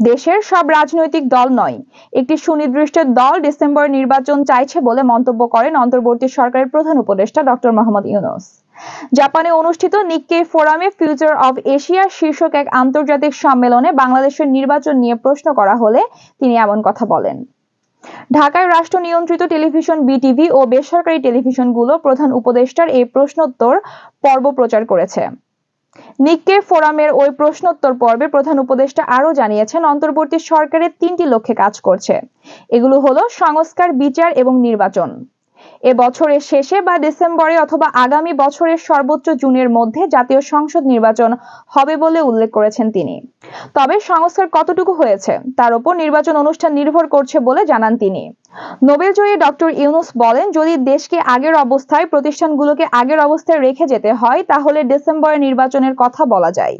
দেশের সব রাজনৈতিক দল নয়। একটি সুনির্দিষ্ট দল ডিসেম্বর নির্বাচন চাইছে বলে মন্তব্য করেন অন্তর্বর্তী সরকারের প্রধান উপদেষ্টা ডক্টর মোহাম্মদ ইউনুস। জাপানে অনুষ্ঠিত নিক্কে ফোরামে ফিউচার অব এশিয়া শীর্ষক এক আন্তর্জাতিক সম্মেলনে বাংলাদেশের নির্বাচন নিয়ে প্রশ্ন করা হলে তিনি এমন কথা বলেন। ঢাকায় রাষ্ট্র নিয়ন্ত্রিত টেলিভিশন বিটিভি ও বেসরকারি টেলিভিশনগুলো প্রধান উপদেষ্টার এই প্রশ্নোত্তর পর্ব প্রচার করেছে। নিক্কে ফোরামের ওই প্রশ্নোত্তর পর্বে প্রধান উপদেষ্টা আরও জানিয়েছেন, অন্তর্বর্তী সরকারের তিনটি লক্ষ্যে কাজ করছে। এগুলো হলো সংস্কার, বিচার এবং নির্বাচন। এ বছরের শেষে বা ডিসেম্বরে অথবা আগামী বছরের সর্বোচ্চ জুনের মধ্যে জাতীয় সংসদ নির্বাচন হবে বলে উল্লেখ করেছেন তিনি। তবে সংস্কার কতটুকু হয়েছে তার উপর নির্বাচন অনুষ্ঠান নির্ভর করছে বলে জানান তিনি। নোবেলজয়ী ডক্টর ইউনুস বলেন, যদি দেশকে আগের অবস্থায় প্রতিষ্ঠানগুলোকে আগের অবস্থায় রেখে যেতে হয়, তাহলে ডিসেম্বরে নির্বাচনের কথা বলা যায়।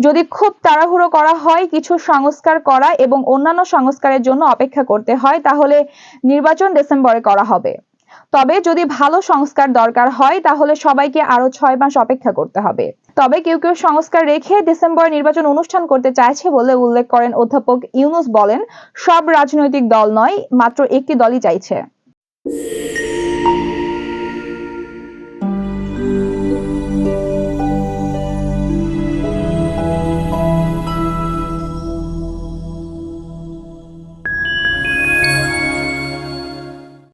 যদি খুব তাড়াহুড়ো করা হয়, কিছু সংস্কার করা এবং অন্যান্য সংস্কারের জন্য অপেক্ষা করতে হয়, তাহলে নির্বাচন ডিসেম্বরে করা হবে। তবে যদি ভালো সংস্কার দরকার হয়, তাহলে সবাইকে আরও ছয় মাস অপেক্ষা করতে হবে। তবে কেউ কেউ সংস্কার রেখে ডিসেম্বরে নির্বাচন অনুষ্ঠান করতে চাইছে বলে উল্লেখ করেন অধ্যাপক ইউনুস বলেন, সব রাজনৈতিক দল নয়, মাত্র একটি দলই চাইছে।